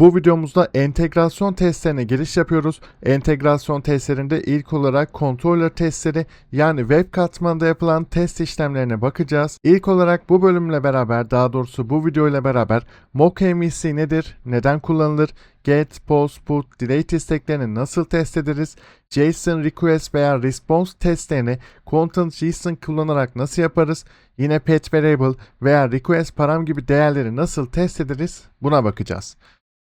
Bu videomuzda entegrasyon testlerine giriş yapıyoruz. Entegrasyon testlerinde ilk olarak controller testleri yani web katmanında yapılan test işlemlerine bakacağız. İlk olarak bu bölümle beraber daha doğrusu bu video ile beraber mock MVC nedir, neden kullanılır, get, post, put, delete isteklerini nasıl test ederiz, JSON request veya response testlerini content JSON kullanarak nasıl yaparız, yine pet variable veya request param gibi değerleri nasıl test ederiz buna bakacağız.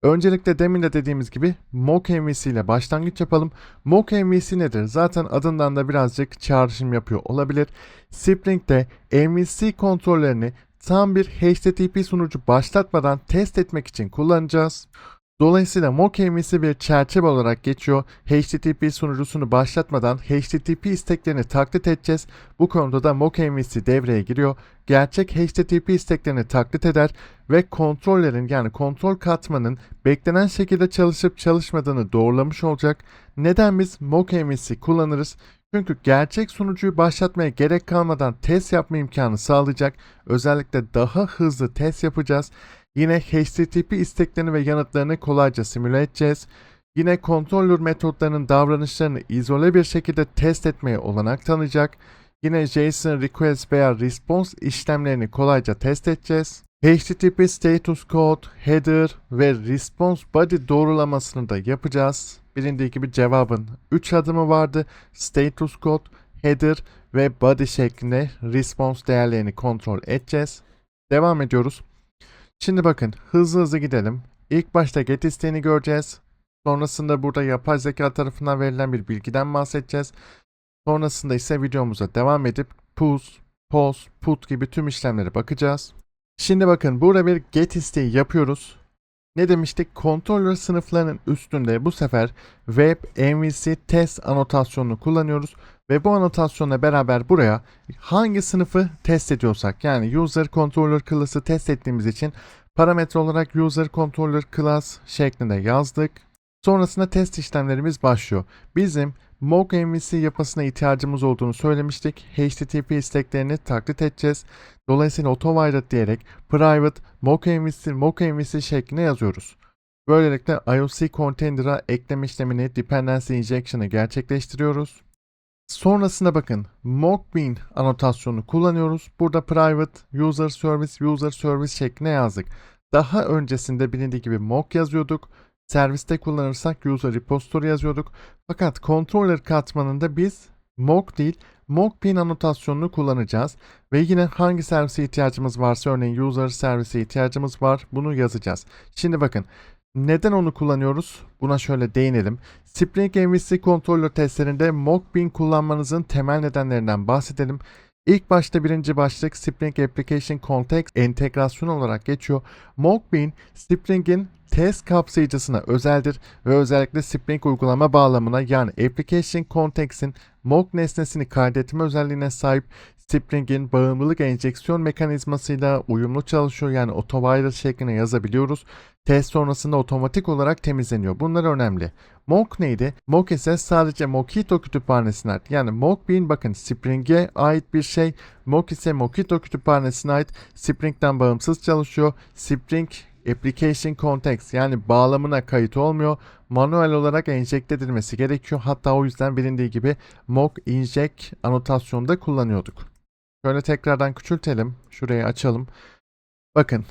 Öncelikle demin de dediğimiz gibi mock MVC ile başlangıç yapalım. Mock MVC nedir? Zaten adından da birazcık çağrışım yapıyor olabilir. Spring'de MVC kontrollerini tam bir HTTP sunucu başlatmadan test etmek için kullanacağız. Dolayısıyla mock bir çerçeve olarak geçiyor. HTTP sunucusunu başlatmadan HTTP isteklerini taklit edeceğiz. Bu konuda da mock devreye giriyor. Gerçek HTTP isteklerini taklit eder ve kontrollerin yani kontrol katmanın beklenen şekilde çalışıp çalışmadığını doğrulamış olacak. Neden biz mock kullanırız? Çünkü gerçek sunucuyu başlatmaya gerek kalmadan test yapma imkanı sağlayacak. Özellikle daha hızlı test yapacağız. Yine HTTP isteklerini ve yanıtlarını kolayca simüle edeceğiz. Yine controller metotlarının davranışlarını izole bir şekilde test etmeye olanak tanıyacak. Yine JSON request veya response işlemlerini kolayca test edeceğiz. HTTP status code, header ve response body doğrulamasını da yapacağız. Bilindiği gibi cevabın 3 adımı vardı. Status code, header ve body şeklinde response değerlerini kontrol edeceğiz. Devam ediyoruz. Şimdi bakın hızlı hızlı gidelim. İlk başta get isteğini göreceğiz. Sonrasında burada yapay zeka tarafından verilen bir bilgiden bahsedeceğiz. Sonrasında ise videomuza devam edip push, post, put gibi tüm işlemlere bakacağız. Şimdi bakın burada bir get isteği yapıyoruz. Ne demiştik? Controller sınıflarının üstünde bu sefer web MVC test anotasyonunu kullanıyoruz. Ve bu anotasyonla beraber buraya hangi sınıfı test ediyorsak yani user controller class'ı test ettiğimiz için parametre olarak user controller class şeklinde yazdık. Sonrasında test işlemlerimiz başlıyor. Bizim mock MVC yapısına ihtiyacımız olduğunu söylemiştik. HTTP isteklerini taklit edeceğiz. Dolayısıyla auto diyerek private mock MVC, mock MVC şeklinde yazıyoruz. Böylelikle IOC container'a ekleme işlemini dependency injection'ı gerçekleştiriyoruz. Sonrasında bakın mockbean anotasyonunu kullanıyoruz. Burada private user service user service şeklinde yazdık. Daha öncesinde bilindiği gibi mock yazıyorduk. Serviste kullanırsak user repository yazıyorduk. Fakat controller katmanında biz mock değil mockbean anotasyonunu kullanacağız. Ve yine hangi servise ihtiyacımız varsa örneğin user servise ihtiyacımız var bunu yazacağız. Şimdi bakın neden onu kullanıyoruz? Buna şöyle değinelim. Spring MVC kontrolör testlerinde Mockbean kullanmanızın temel nedenlerinden bahsedelim. İlk başta birinci başlık Spring Application Context entegrasyon olarak geçiyor. Mockbean, Spring'in test kapsayıcısına özeldir ve özellikle Spring uygulama bağlamına yani Application Context'in mock nesnesini kaydetme özelliğine sahip Spring'in bağımlılık enjeksiyon mekanizmasıyla uyumlu çalışıyor yani autovirus şeklinde yazabiliyoruz. Test sonrasında otomatik olarak temizleniyor. Bunlar önemli. Mock neydi? Mock ise sadece Mockito kütüphanesine ait. Yani Mockbean bakın Spring'e ait bir şey. Mock ise Mockito kütüphanesine ait. Spring'den bağımsız çalışıyor. Spring Application Context yani bağlamına kayıt olmuyor. Manuel olarak enjekte edilmesi gerekiyor. Hatta o yüzden bilindiği gibi mock inject anotasyonda kullanıyorduk. Şöyle tekrardan küçültelim. Şurayı açalım. Bakın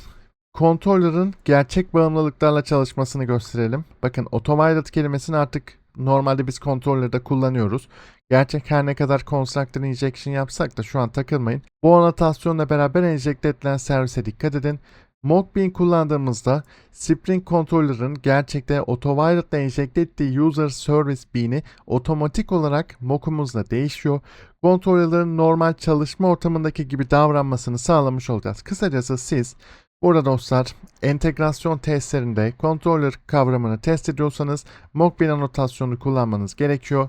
Controller'ın gerçek bağımlılıklarla çalışmasını gösterelim. Bakın autopilot kelimesini artık normalde biz controller'da kullanıyoruz. Gerçek her ne kadar constructor injection yapsak da şu an takılmayın. Bu anotasyonla beraber enjekte edilen servise dikkat edin. Mockbean kullandığımızda Spring Controller'ın gerçekte autopilot'la enjekte ettiği user service bean'i otomatik olarak mock'umuzla değişiyor. Controller'ın normal çalışma ortamındaki gibi davranmasını sağlamış olacağız. Kısacası siz Burada dostlar entegrasyon testlerinde controller kavramını test ediyorsanız mockbean anotasyonu kullanmanız gerekiyor.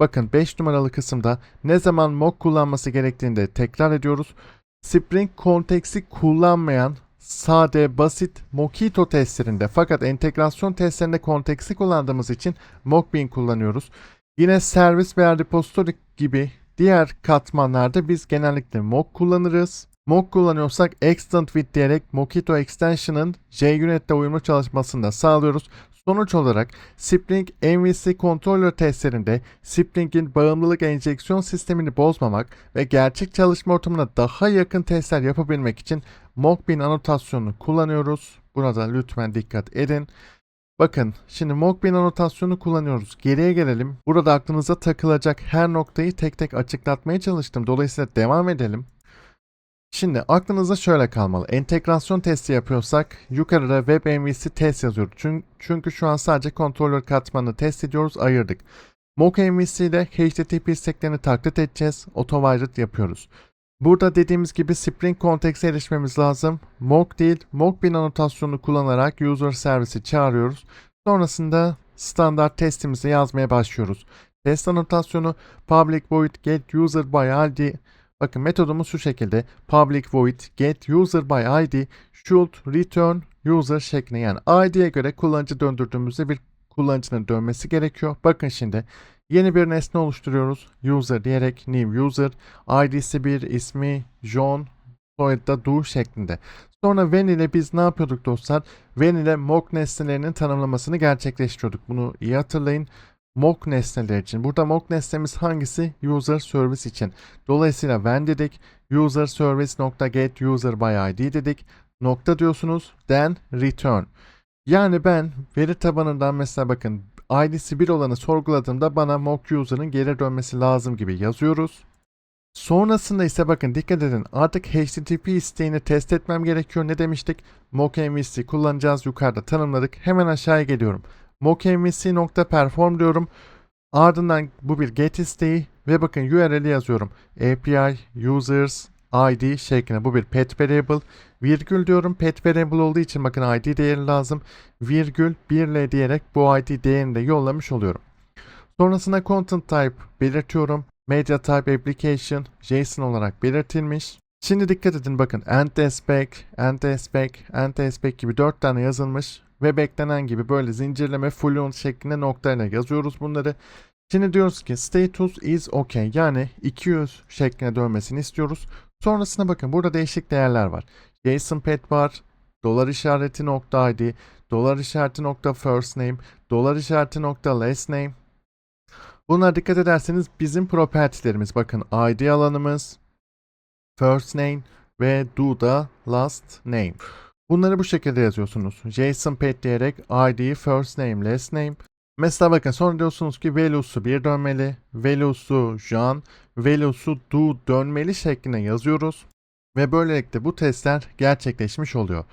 Bakın 5 numaralı kısımda ne zaman mock kullanması gerektiğini de tekrar ediyoruz. Spring konteksi kullanmayan sade, basit Mockito testlerinde fakat entegrasyon testlerinde konteksi kullandığımız için Mockbean kullanıyoruz. Yine servis veya repository gibi diğer katmanlarda biz genellikle mock kullanırız. Mock kullanıyorsak extend with diyerek Mockito extension'ın JUnit'te uyumlu çalışmasını da sağlıyoruz. Sonuç olarak Spring MVC controller testlerinde Spring'in bağımlılık enjeksiyon sistemini bozmamak ve gerçek çalışma ortamına daha yakın testler yapabilmek için Mockbin anotasyonunu kullanıyoruz. Buna da lütfen dikkat edin. Bakın şimdi Mockbin anotasyonu kullanıyoruz. Geriye gelelim. Burada aklınıza takılacak her noktayı tek tek açıklatmaya çalıştım. Dolayısıyla devam edelim. Şimdi aklınızda şöyle kalmalı. Entegrasyon testi yapıyorsak yukarıda Web MVC test yazıyoruz. Çünkü, şu an sadece kontrolör katmanını test ediyoruz, ayırdık. Mock MVC ile HTTP isteklerini taklit edeceğiz. Autowird yapıyoruz. Burada dediğimiz gibi Spring Context'e erişmemiz lazım. Mock değil, Mockbin anotasyonunu kullanarak user servisi çağırıyoruz. Sonrasında standart testimizi yazmaya başlıyoruz. Test anotasyonu public void get user by id Bakın metodumuz şu şekilde. Public void get user by id should return user şeklinde yani id'ye göre kullanıcı döndürdüğümüzde bir kullanıcının dönmesi gerekiyor. Bakın şimdi yeni bir nesne oluşturuyoruz. User diyerek new user id'si bir ismi John soyadı da Do şeklinde. Sonra when ile biz ne yapıyorduk dostlar? When ile mock nesnelerinin tanımlamasını gerçekleştiriyorduk. Bunu iyi hatırlayın mock nesneler için. Burada mock nesnemiz hangisi? User service için. Dolayısıyla when dedik. User service.get user by id dedik. Nokta diyorsunuz. Then return. Yani ben veri tabanından mesela bakın id'si 1 olanı sorguladığımda bana mock user'ın geri dönmesi lazım gibi yazıyoruz. Sonrasında ise bakın dikkat edin artık HTTP isteğini test etmem gerekiyor. Ne demiştik? Mock MVC kullanacağız yukarıda tanımladık. Hemen aşağıya geliyorum mockmvc.perform diyorum. Ardından bu bir get isteği ve bakın URL'i yazıyorum. API users id şeklinde bu bir pet variable. Virgül diyorum pet variable olduğu için bakın id değeri lazım. Virgül 1 diyerek bu id değerini de yollamış oluyorum. Sonrasında content type belirtiyorum. Media type application JSON olarak belirtilmiş. Şimdi dikkat edin bakın end spec, end spec, end spec gibi 4 tane yazılmış ve beklenen gibi böyle zincirleme fluent şeklinde noktayla yazıyoruz bunları. Şimdi diyoruz ki status is okay yani 200 şeklinde dönmesini istiyoruz. Sonrasında bakın burada değişik değerler var. JSON pet var, dolar işareti nokta id, dolar işareti nokta first name, dolar işareti nokta last name. Bunlara dikkat ederseniz bizim propertilerimiz bakın id alanımız, first name ve do da last name. Bunları bu şekilde yazıyorsunuz. JSON pet diyerek id, first name, last name. Mesela bakın sonra diyorsunuz ki value'su 1 dönmeli, value'su John, value'su do dönmeli şeklinde yazıyoruz. Ve böylelikle bu testler gerçekleşmiş oluyor.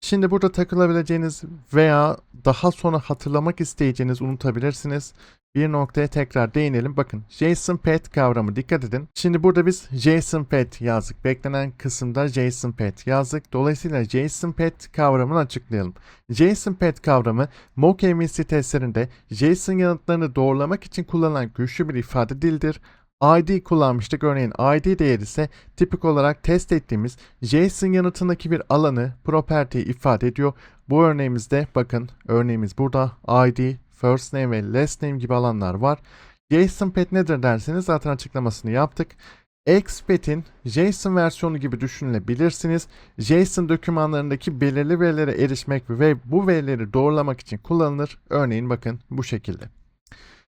Şimdi burada takılabileceğiniz veya daha sonra hatırlamak isteyeceğiniz unutabilirsiniz. Bir noktaya tekrar değinelim. Bakın JSON pet kavramı dikkat edin. Şimdi burada biz JSON pet yazdık. Beklenen kısımda JSON pet yazdık. Dolayısıyla JSON pet kavramını açıklayalım. JSON pet kavramı mock MVC testlerinde JSON yanıtlarını doğrulamak için kullanılan güçlü bir ifade dildir. ID kullanmıştık. Örneğin ID değeri ise tipik olarak test ettiğimiz JSON yanıtındaki bir alanı, property ifade ediyor. Bu örneğimizde bakın örneğimiz burada ID, first name ve last name gibi alanlar var. JSON pet nedir derseniz zaten açıklamasını yaptık. XPath'in JSON versiyonu gibi düşünülebilirsiniz. JSON dokümanlarındaki belirli verilere erişmek ve bu verileri doğrulamak için kullanılır. Örneğin bakın bu şekilde.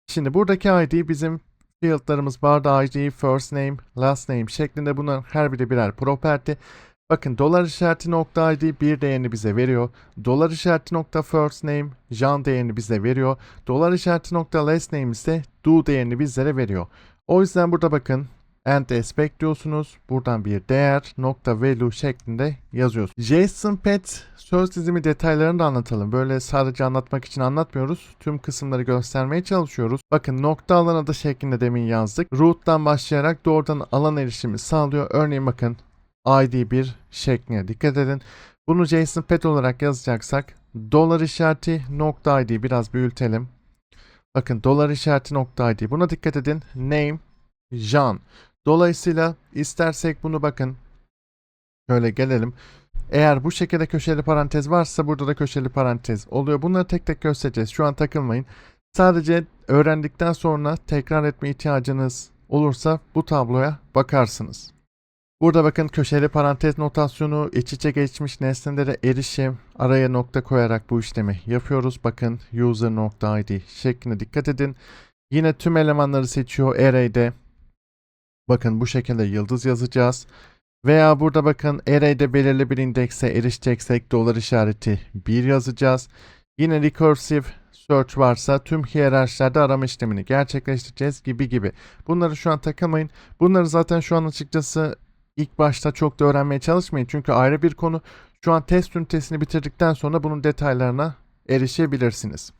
Şimdi buradaki ID bizim fieldlarımız vardı. ID, first name, last name şeklinde bunların her biri birer property. Bakın dolar işareti nokta ID bir değerini bize veriyor. Dolar işareti nokta first name Jean değerini bize veriyor. Dolar işareti nokta last name ise do değerini bizlere veriyor. O yüzden burada bakın and aspect diyorsunuz. Buradan bir değer nokta value şeklinde yazıyorsunuz. JSON pet söz dizimi detaylarını da anlatalım. Böyle sadece anlatmak için anlatmıyoruz. Tüm kısımları göstermeye çalışıyoruz. Bakın nokta alan adı şeklinde demin yazdık. Root'tan başlayarak doğrudan alan erişimi sağlıyor. Örneğin bakın ID1 şekline dikkat edin. Bunu JSON pet olarak yazacaksak dolar işareti nokta ID biraz büyütelim. Bakın dolar işareti nokta ID. Buna dikkat edin. Name Jean. Dolayısıyla istersek bunu bakın. Şöyle gelelim. Eğer bu şekilde köşeli parantez varsa burada da köşeli parantez oluyor. Bunları tek tek göstereceğiz. Şu an takılmayın. Sadece öğrendikten sonra tekrar etme ihtiyacınız olursa bu tabloya bakarsınız. Burada bakın köşeli parantez notasyonu, iç içe geçmiş nesnelere erişim, araya nokta koyarak bu işlemi yapıyoruz. Bakın user.id şeklinde dikkat edin. Yine tüm elemanları seçiyor array'de. Bakın bu şekilde yıldız yazacağız. Veya burada bakın array'de belirli bir indekse erişeceksek dolar işareti 1 yazacağız. Yine recursive search varsa tüm hiyerarşilerde arama işlemini gerçekleştireceğiz gibi gibi. Bunları şu an takılmayın. Bunları zaten şu an açıkçası ilk başta çok da öğrenmeye çalışmayın. Çünkü ayrı bir konu. Şu an test ünitesini bitirdikten sonra bunun detaylarına erişebilirsiniz.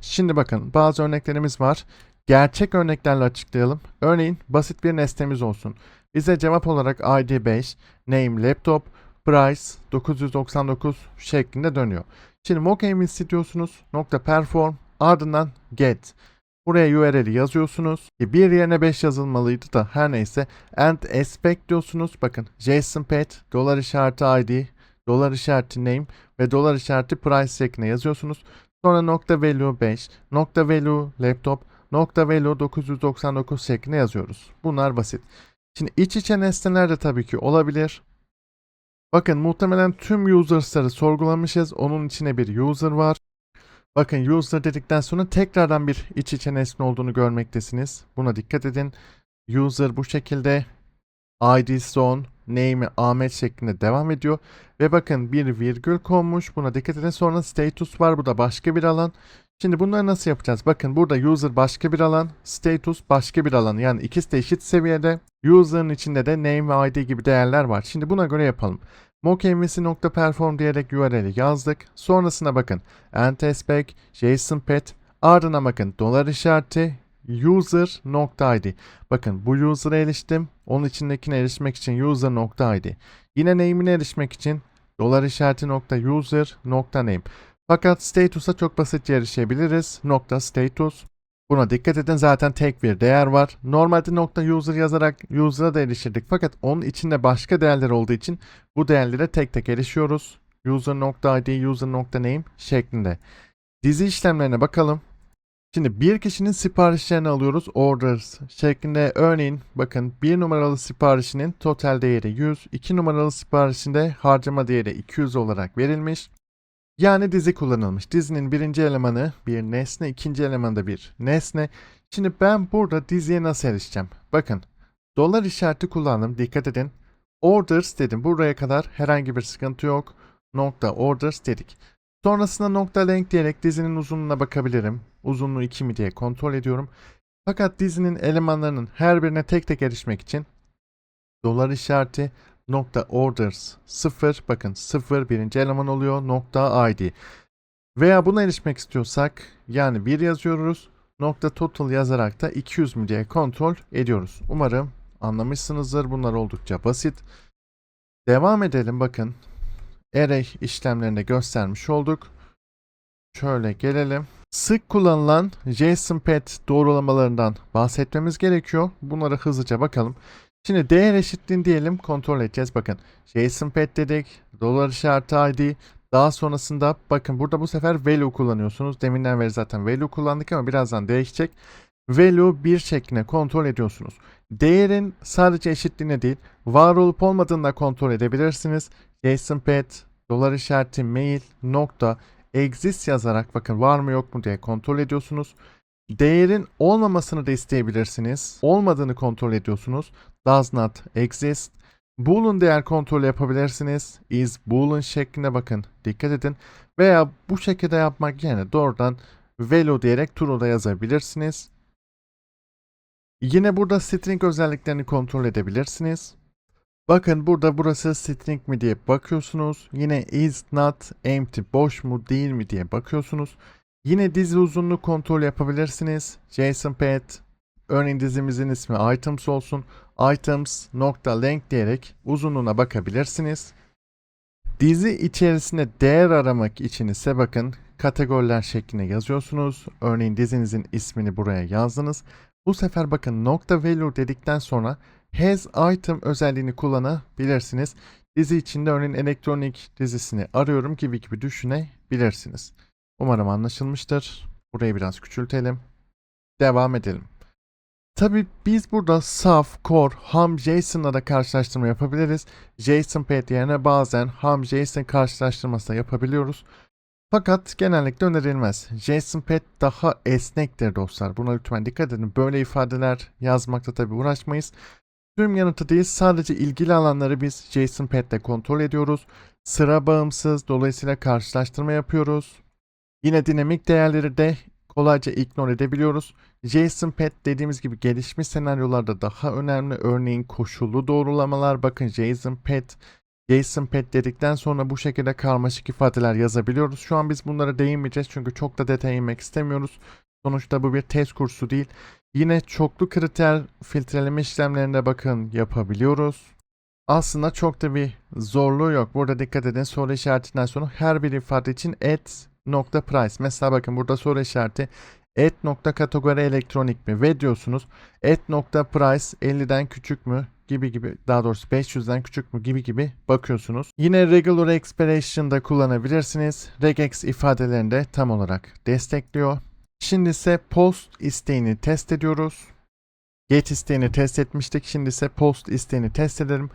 Şimdi bakın bazı örneklerimiz var. Gerçek örneklerle açıklayalım. Örneğin basit bir nesnemiz olsun. Bize cevap olarak ID 5, name laptop, price 999 şeklinde dönüyor. Şimdi mock diyorsunuz. Nokta perform ardından get. Buraya URL'i yazıyorsunuz. E, Bir yerine 5 yazılmalıydı da her neyse. And aspect diyorsunuz. Bakın JSON pet, dolar işareti ID, dolar işareti name ve dolar işareti price şeklinde yazıyorsunuz. Sonra nokta value 5, nokta value laptop, nokta value 999 şeklinde yazıyoruz. Bunlar basit. Şimdi iç içe nesneler de tabii ki olabilir. Bakın muhtemelen tüm users'ları sorgulamışız. Onun içine bir user var. Bakın user dedikten sonra tekrardan bir iç içe nesne olduğunu görmektesiniz. Buna dikkat edin. User bu şekilde ID son, name'i Ahmet şeklinde devam ediyor. Ve bakın bir virgül konmuş. Buna dikkat edin. Sonra status var. Bu da başka bir alan. Şimdi bunları nasıl yapacağız? Bakın burada user başka bir alan, status başka bir alan. Yani ikisi de eşit seviyede. User'ın içinde de name ve id gibi değerler var. Şimdi buna göre yapalım. mockmvc.perform diyerek URL'i yazdık. Sonrasına bakın antspec, JSON pet, ardına bakın dolar işareti, user.id. Bakın bu user'a eriştim. Onun içindekine erişmek için user.id. Yine name'ine erişmek için dolar işareti nokta user nokta name. Fakat status'a çok basitçe erişebiliriz. Nokta status. Buna dikkat edin zaten tek bir değer var. Normalde nokta user yazarak user'a da erişirdik. Fakat onun içinde başka değerler olduğu için bu değerlere tek tek erişiyoruz. User.id, user.name şeklinde. Dizi işlemlerine bakalım. Şimdi bir kişinin siparişlerini alıyoruz. Orders şeklinde. Örneğin bakın bir numaralı siparişinin total değeri 100. 2 numaralı siparişinde harcama değeri 200 olarak verilmiş. Yani dizi kullanılmış. Dizinin birinci elemanı bir nesne, ikinci elemanı da bir nesne. Şimdi ben burada diziye nasıl erişeceğim? Bakın dolar işareti kullandım. Dikkat edin. Orders dedim. Buraya kadar herhangi bir sıkıntı yok. Nokta orders dedik. Sonrasında nokta length diyerek dizinin uzunluğuna bakabilirim. Uzunluğu 2 mi diye kontrol ediyorum. Fakat dizinin elemanlarının her birine tek tek erişmek için dolar işareti nokta orders 0 bakın 0 birinci eleman oluyor nokta id veya buna erişmek istiyorsak yani 1 yazıyoruz nokta total yazarak da 200 mü diye kontrol ediyoruz. Umarım anlamışsınızdır. Bunlar oldukça basit. Devam edelim bakın. Array işlemlerinde göstermiş olduk. Şöyle gelelim. Sık kullanılan JSON doğrulamalarından bahsetmemiz gerekiyor. Bunları hızlıca bakalım. Şimdi değer eşitliğini diyelim kontrol edeceğiz. Bakın JSON pet dedik. Dolar işareti ID. Daha sonrasında bakın burada bu sefer value kullanıyorsunuz. Deminden beri zaten value kullandık ama birazdan değişecek. Value bir şekline kontrol ediyorsunuz. Değerin sadece eşitliğine değil var olup olmadığını da kontrol edebilirsiniz. JSON pet dolar işareti mail nokta exist yazarak bakın var mı yok mu diye kontrol ediyorsunuz. Değerin olmamasını da isteyebilirsiniz. Olmadığını kontrol ediyorsunuz. Does not exist. Boolean değer kontrolü yapabilirsiniz. Is boolean şeklinde bakın. Dikkat edin. Veya bu şekilde yapmak yerine doğrudan value diyerek true'da yazabilirsiniz. Yine burada string özelliklerini kontrol edebilirsiniz. Bakın burada burası string mi diye bakıyorsunuz. Yine is not empty boş mu değil mi diye bakıyorsunuz. Yine dizi uzunluğu kontrol yapabilirsiniz. JSON pet örneğin dizimizin ismi items olsun. items diyerek uzunluğuna bakabilirsiniz. Dizi içerisinde değer aramak için ise bakın kategoriler şeklinde yazıyorsunuz. Örneğin dizinizin ismini buraya yazdınız. Bu sefer bakın nokta value dedikten sonra has item özelliğini kullanabilirsiniz. Dizi içinde örneğin elektronik dizisini arıyorum gibi gibi düşünebilirsiniz. Umarım anlaşılmıştır. Burayı biraz küçültelim. Devam edelim. Tabi biz burada saf, core, ham JSON'la da karşılaştırma yapabiliriz. JSON pet yerine bazen ham JSON karşılaştırması da yapabiliyoruz. Fakat genellikle önerilmez. JSON pet daha esnektir dostlar. Buna lütfen dikkat edin. Böyle ifadeler yazmakta tabi uğraşmayız. Tüm yanıtı değil sadece ilgili alanları biz JSON pet ile kontrol ediyoruz. Sıra bağımsız dolayısıyla karşılaştırma yapıyoruz. Yine dinamik değerleri de kolayca ignore edebiliyoruz. JSON pet dediğimiz gibi gelişmiş senaryolarda daha önemli. Örneğin koşullu doğrulamalar. Bakın JSON pet, JSON pet dedikten sonra bu şekilde karmaşık ifadeler yazabiliyoruz. Şu an biz bunlara değinmeyeceğiz çünkü çok da detaya inmek istemiyoruz. Sonuçta bu bir test kursu değil. Yine çoklu kriter filtreleme işlemlerine bakın yapabiliyoruz. Aslında çok da bir zorluğu yok. Burada dikkat edin soru işaretinden sonra her bir ifade için at nokta price. Mesela bakın burada soru işareti et nokta kategori elektronik mi ve diyorsunuz et nokta price 50'den küçük mü gibi gibi daha doğrusu 500'den küçük mü gibi gibi bakıyorsunuz. Yine regular expression'da kullanabilirsiniz. regex ifadelerini de tam olarak destekliyor. Şimdi ise post isteğini test ediyoruz. Get isteğini test etmiştik. Şimdi ise post isteğini test edelim.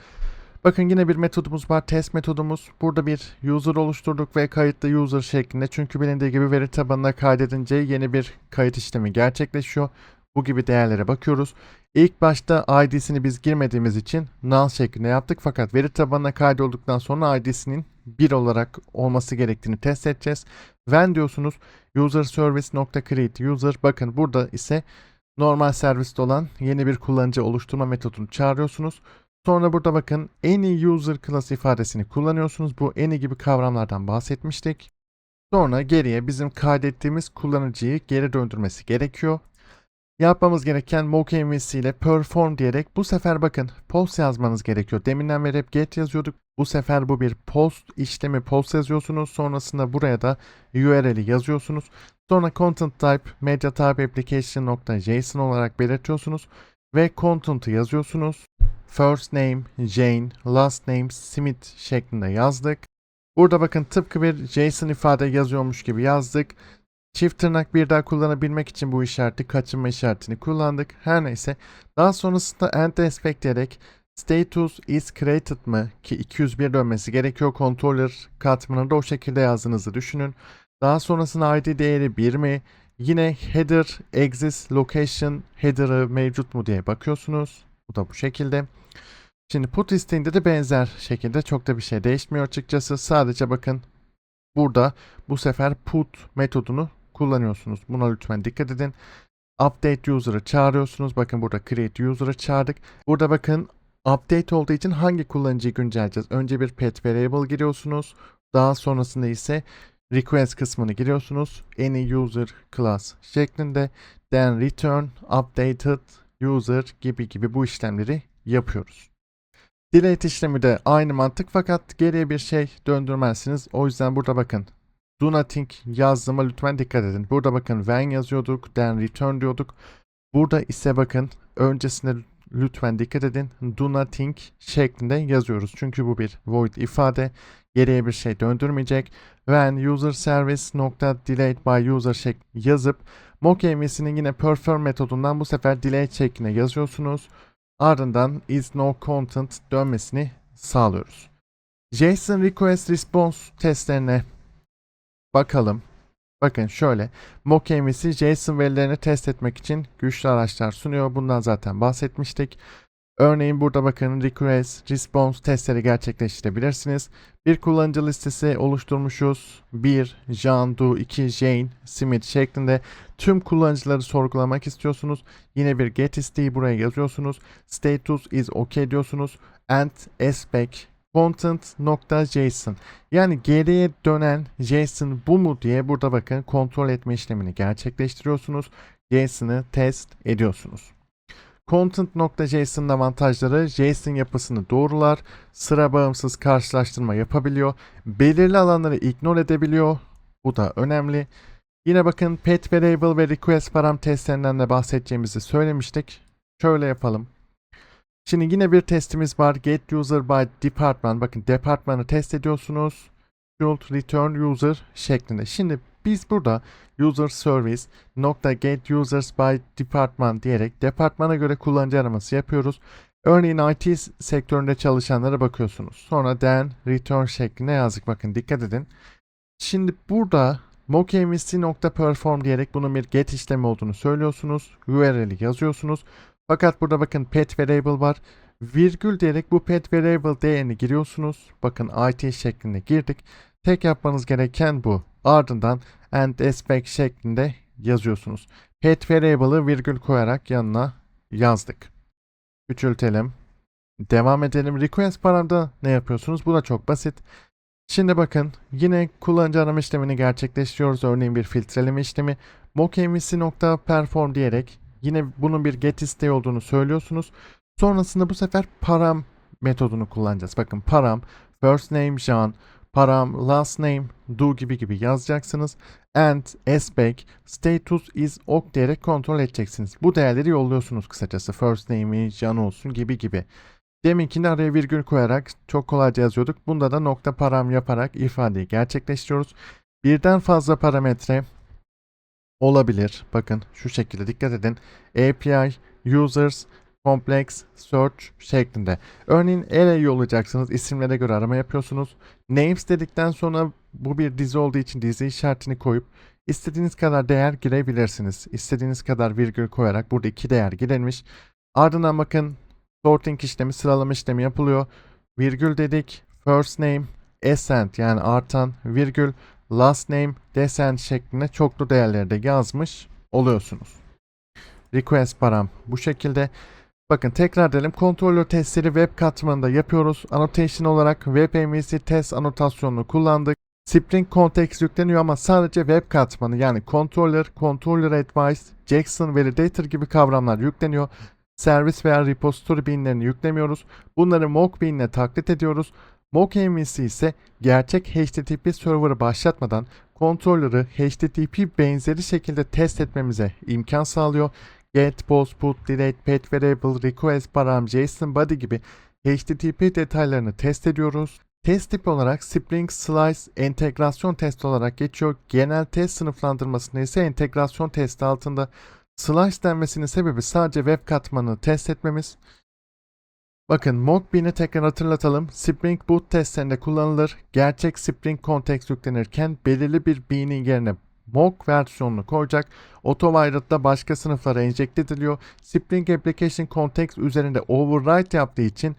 Bakın yine bir metodumuz var. Test metodumuz. Burada bir user oluşturduk ve kayıtlı user şeklinde. Çünkü bilindiği gibi veri tabanına kaydedince yeni bir kayıt işlemi gerçekleşiyor. Bu gibi değerlere bakıyoruz. İlk başta ID'sini biz girmediğimiz için null şeklinde yaptık. Fakat veri tabanına kaydolduktan sonra ID'sinin 1 olarak olması gerektiğini test edeceğiz. When diyorsunuz user service.create user. Bakın burada ise normal serviste olan yeni bir kullanıcı oluşturma metodunu çağırıyorsunuz. Sonra burada bakın any user class ifadesini kullanıyorsunuz. Bu any gibi kavramlardan bahsetmiştik. Sonra geriye bizim kaydettiğimiz kullanıcıyı geri döndürmesi gerekiyor. Yapmamız gereken mock MVC ile perform diyerek bu sefer bakın post yazmanız gerekiyor. Deminden beri hep get yazıyorduk. Bu sefer bu bir post işlemi post yazıyorsunuz. Sonrasında buraya da URL'i yazıyorsunuz. Sonra content type media type application.json olarak belirtiyorsunuz ve content'ı yazıyorsunuz. First name Jane, last name Smith şeklinde yazdık. Burada bakın tıpkı bir JSON ifade yazıyormuş gibi yazdık. Çift tırnak bir daha kullanabilmek için bu işareti kaçınma işaretini kullandık. Her neyse. Daha sonrasında end aspect diyerek status is created mı ki 201 dönmesi gerekiyor. Controller katmanında o şekilde yazdığınızı düşünün. Daha sonrasında id değeri 1 mi? Yine header exists location header'ı mevcut mu diye bakıyorsunuz. Bu da bu şekilde. Şimdi put isteğinde de benzer şekilde çok da bir şey değişmiyor açıkçası. Sadece bakın burada bu sefer put metodunu kullanıyorsunuz. Buna lütfen dikkat edin. Update user'ı çağırıyorsunuz. Bakın burada create user'ı çağırdık. Burada bakın update olduğu için hangi kullanıcıyı güncelleyeceğiz? Önce bir pet variable giriyorsunuz. Daha sonrasında ise request kısmını giriyorsunuz. Any user class şeklinde. Then return updated user gibi gibi bu işlemleri yapıyoruz. Delete işlemi de aynı mantık fakat geriye bir şey döndürmezsiniz. O yüzden burada bakın. Do nothing yazdığıma lütfen dikkat edin. Burada bakın when yazıyorduk, then return diyorduk. Burada ise bakın öncesinde lütfen dikkat edin. Do nothing şeklinde yazıyoruz. Çünkü bu bir void ifade. Geriye bir şey döndürmeyecek. When user service nokta delete by user şek yazıp mock MVC'nin yine perform metodundan bu sefer delete şeklinde yazıyorsunuz. Ardından is no content dönmesini sağlıyoruz. JSON request response testlerine bakalım. Bakın şöyle. Mock MVC JSON verilerini test etmek için güçlü araçlar sunuyor. Bundan zaten bahsetmiştik. Örneğin burada bakın request, response testleri gerçekleştirebilirsiniz. Bir kullanıcı listesi oluşturmuşuz. 1, Jean, Du, 2, Jane, Smith şeklinde tüm kullanıcıları sorgulamak istiyorsunuz. Yine bir get isteği buraya yazıyorsunuz. Status is okay diyorsunuz. And aspect content.json yani geriye dönen JSON bu mu diye burada bakın kontrol etme işlemini gerçekleştiriyorsunuz. JSON'ı test ediyorsunuz. Content.json'ın avantajları JSON yapısını doğrular, sıra bağımsız karşılaştırma yapabiliyor, belirli alanları ignore edebiliyor. Bu da önemli. Yine bakın pet variable ve request param testlerinden de bahsedeceğimizi söylemiştik. Şöyle yapalım. Şimdi yine bir testimiz var. Get user by department. Bakın departmanı test ediyorsunuz. Should return user şeklinde. Şimdi Biz burada user service nokta get users by department diyerek departmana göre kullanıcı araması yapıyoruz. Örneğin IT sektöründe çalışanlara bakıyorsunuz. Sonra then return şeklinde yazdık. Bakın dikkat edin. Şimdi burada mockmvc.perform diyerek bunun bir get işlemi olduğunu söylüyorsunuz. URL'i yazıyorsunuz. Fakat burada bakın pet variable var. Virgül diyerek bu pet variable değerini giriyorsunuz. Bakın IT şeklinde girdik. Tek yapmanız gereken bu. Ardından and aspect şeklinde yazıyorsunuz. Pet variable'ı virgül koyarak yanına yazdık. Küçültelim. Devam edelim. Request paramda ne yapıyorsunuz? Bu da çok basit. Şimdi bakın yine kullanıcı arama işlemini gerçekleştiriyoruz. Örneğin bir filtreleme işlemi. mockmvc.perform diyerek yine bunun bir get isteği olduğunu söylüyorsunuz. Sonrasında bu sefer param metodunu kullanacağız. Bakın param first name John, param last name do gibi gibi yazacaksınız. And aspect status is ok diyerek kontrol edeceksiniz. Bu değerleri yolluyorsunuz kısacası. First name'i John olsun gibi gibi. Deminkinde araya virgül koyarak çok kolayca yazıyorduk. Bunda da nokta param yaparak ifadeyi gerçekleştiriyoruz. Birden fazla parametre olabilir. Bakın şu şekilde dikkat edin. API, users, complex, search şeklinde. Örneğin array yollayacaksınız. İsimlere göre arama yapıyorsunuz. Names dedikten sonra bu bir dizi olduğu için dizi işaretini koyup istediğiniz kadar değer girebilirsiniz. İstediğiniz kadar virgül koyarak burada iki değer girilmiş. Ardından bakın sorting işlemi, sıralama işlemi yapılıyor. Virgül dedik. First name, ascent yani artan, virgül, last name, descent şeklinde çoklu değerleri de yazmış oluyorsunuz. Request param bu şekilde. Bakın tekrar edelim. Kontrolör testleri web katmanında yapıyoruz. Annotation olarak web MVC test anotasyonunu kullandık. Spring Context yükleniyor ama sadece web katmanı yani controller, controller advice, Jackson validator gibi kavramlar yükleniyor. Servis veya repository binlerini yüklemiyoruz. Bunları mock bin ile taklit ediyoruz. Mock MVC ise gerçek HTTP server'ı başlatmadan kontrolleri HTTP benzeri şekilde test etmemize imkan sağlıyor. Get, post, put, delete, pet variable, request, param, JSON, body gibi HTTP detaylarını test ediyoruz. Test tipi olarak Spring Slice entegrasyon testi olarak geçiyor. Genel test sınıflandırmasında ise entegrasyon testi altında. Slice denmesinin sebebi sadece web katmanını test etmemiz. Bakın mockbin'i tekrar hatırlatalım. Spring Boot testlerinde kullanılır. Gerçek Spring Context yüklenirken belirli bir bin'in yerine mock versiyonunu koyacak. AutoWired'da başka sınıflara enjekte ediliyor. Spring Application Context üzerinde override yaptığı için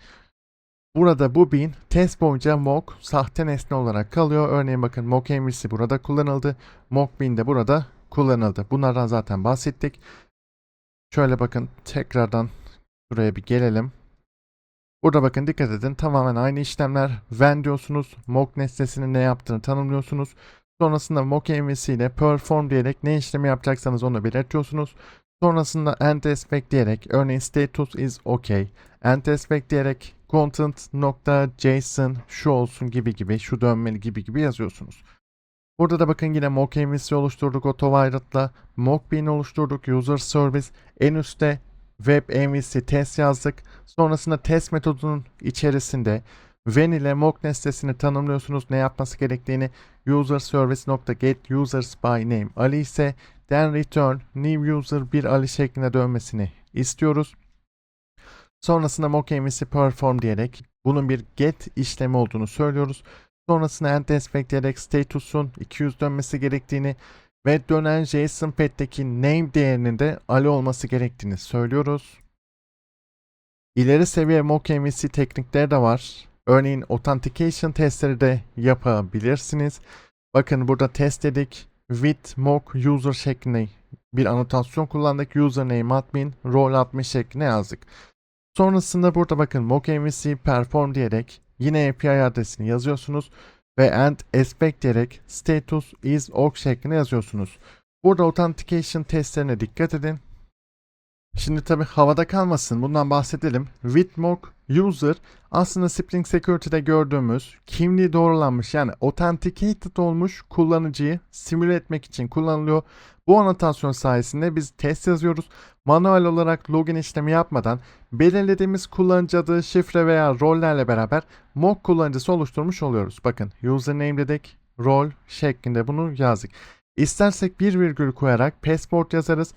burada bu bin test boyunca mock sahte nesne olarak kalıyor. Örneğin bakın mock MVC burada kullanıldı. Mock bin de burada kullanıldı. Bunlardan zaten bahsettik. Şöyle bakın tekrardan buraya bir gelelim. Burada bakın dikkat edin tamamen aynı işlemler. When diyorsunuz. Mock nesnesinin ne yaptığını tanımlıyorsunuz. Sonrasında mock MVC ile perform diyerek ne işlemi yapacaksanız onu belirtiyorsunuz. Sonrasında end aspect diyerek örneğin status is okay. End aspect diyerek content nokta json şu olsun gibi gibi şu dönmeli gibi gibi yazıyorsunuz. Burada da bakın yine mock MVC oluşturduk AutoWired'la. Mock bin oluşturduk. User service. En üstte web MVC test yazdık. Sonrasında test metodunun içerisinde when ile mock nesnesini tanımlıyorsunuz. Ne yapması gerektiğini user service get users by name Ali ise then return new user bir Ali şeklinde dönmesini istiyoruz. Sonrasında mock MVC perform diyerek bunun bir get işlemi olduğunu söylüyoruz. Sonrasında end aspect diyerek statusun 200 dönmesi gerektiğini ve dönen JSON pet'teki name değerinin de Ali olması gerektiğini söylüyoruz. İleri seviye mock MVC teknikleri de var. Örneğin authentication testleri de yapabilirsiniz. Bakın burada test dedik. With mock user şeklinde bir anotasyon kullandık. Username admin, role admin şeklinde yazdık. Sonrasında burada bakın mock MVC perform diyerek yine API adresini yazıyorsunuz ve and aspect diyerek status is ok şeklinde yazıyorsunuz. Burada authentication testlerine dikkat edin. Şimdi tabi havada kalmasın bundan bahsedelim. With mock user aslında Spring Security'de gördüğümüz kimliği doğrulanmış yani authenticated olmuş kullanıcıyı simüle etmek için kullanılıyor. Bu anotasyon sayesinde biz test yazıyoruz. Manuel olarak login işlemi yapmadan belirlediğimiz kullanıcı adı, şifre veya rollerle beraber mock kullanıcısı oluşturmuş oluyoruz. Bakın username dedik, rol şeklinde bunu yazdık. İstersek bir virgül koyarak passport yazarız.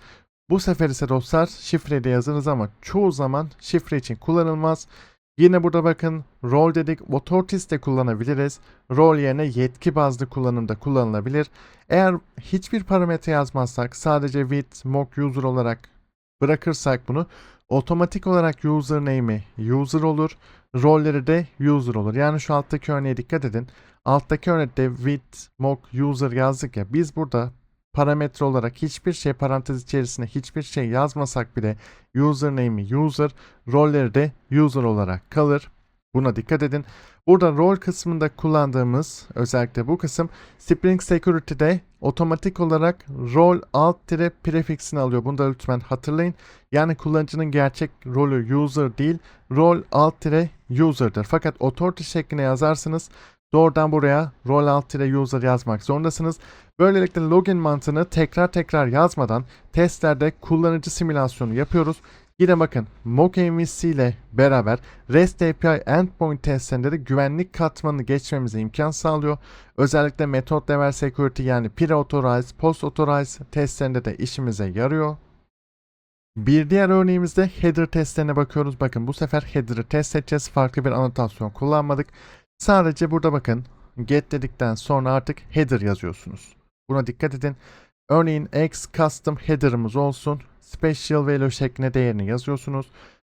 Bu sefer ise dostlar şifreyle yazarız ama çoğu zaman şifre için kullanılmaz. Yine burada bakın rol dedik authorities de kullanabiliriz. Rol yerine yetki bazlı kullanımda kullanılabilir. Eğer hiçbir parametre yazmazsak sadece with mock user olarak bırakırsak bunu otomatik olarak username'i user olur. Rolleri de user olur. Yani şu alttaki örneğe dikkat edin. Alttaki örnekte with mock user yazdık ya biz burada parametre olarak hiçbir şey parantez içerisinde hiçbir şey yazmasak bile username'i user, rolleri de user olarak kalır. Buna dikkat edin. Burada rol kısmında kullandığımız özellikle bu kısım Spring Security'de otomatik olarak rol alt tire prefixini alıyor. Bunu da lütfen hatırlayın. Yani kullanıcının gerçek rolü user değil, rol alt tire user'dır. Fakat authority şeklinde yazarsınız doğrudan buraya rol alt tire user yazmak zorundasınız. Böylelikle login mantığını tekrar tekrar yazmadan testlerde kullanıcı simülasyonu yapıyoruz. Yine bakın mock MVC ile beraber REST API endpoint testlerinde de güvenlik katmanını geçmemize imkan sağlıyor. Özellikle method level security yani pre-authorize, post-authorize testlerinde de işimize yarıyor. Bir diğer örneğimizde header testlerine bakıyoruz. Bakın bu sefer header'ı test edeceğiz. Farklı bir anotasyon kullanmadık. Sadece burada bakın get dedikten sonra artık header yazıyorsunuz. Buna dikkat edin. Örneğin x custom header'ımız olsun. Special value şeklinde değerini yazıyorsunuz.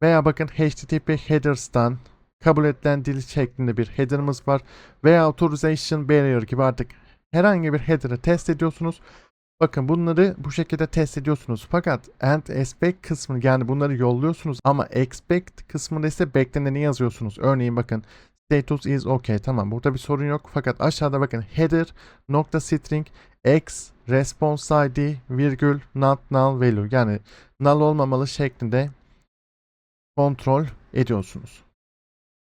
Veya bakın HTTP headers'tan kabul edilen dil şeklinde bir header'ımız var. Veya authorization barrier gibi artık herhangi bir header'ı test ediyorsunuz. Bakın bunları bu şekilde test ediyorsunuz. Fakat and expect kısmını yani bunları yolluyorsunuz ama expect kısmında ise bekleneni yazıyorsunuz. Örneğin bakın status is okay tamam burada bir sorun yok. Fakat aşağıda bakın header nokta string x response id virgül not null value yani null olmamalı şeklinde kontrol ediyorsunuz.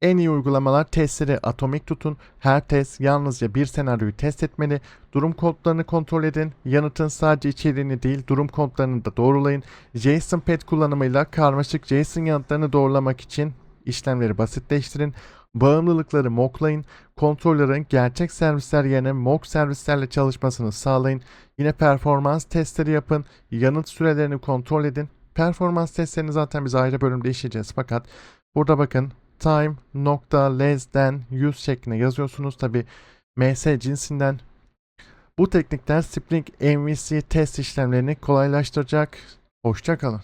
En iyi uygulamalar testleri atomik tutun. Her test yalnızca bir senaryoyu test etmeli. Durum kodlarını kontrol edin. Yanıtın sadece içeriğini değil durum kodlarını da doğrulayın. JSON pet kullanımıyla karmaşık JSON yanıtlarını doğrulamak için işlemleri basitleştirin. Bağımlılıkları mocklayın. Kontrollerin gerçek servisler yerine mock servislerle çalışmasını sağlayın. Yine performans testleri yapın. Yanıt sürelerini kontrol edin. Performans testlerini zaten biz ayrı bölümde işleyeceğiz. Fakat burada bakın time nokta less than 100 şeklinde yazıyorsunuz. Tabi ms cinsinden. Bu teknikler Spring MVC test işlemlerini kolaylaştıracak. Hoşçakalın.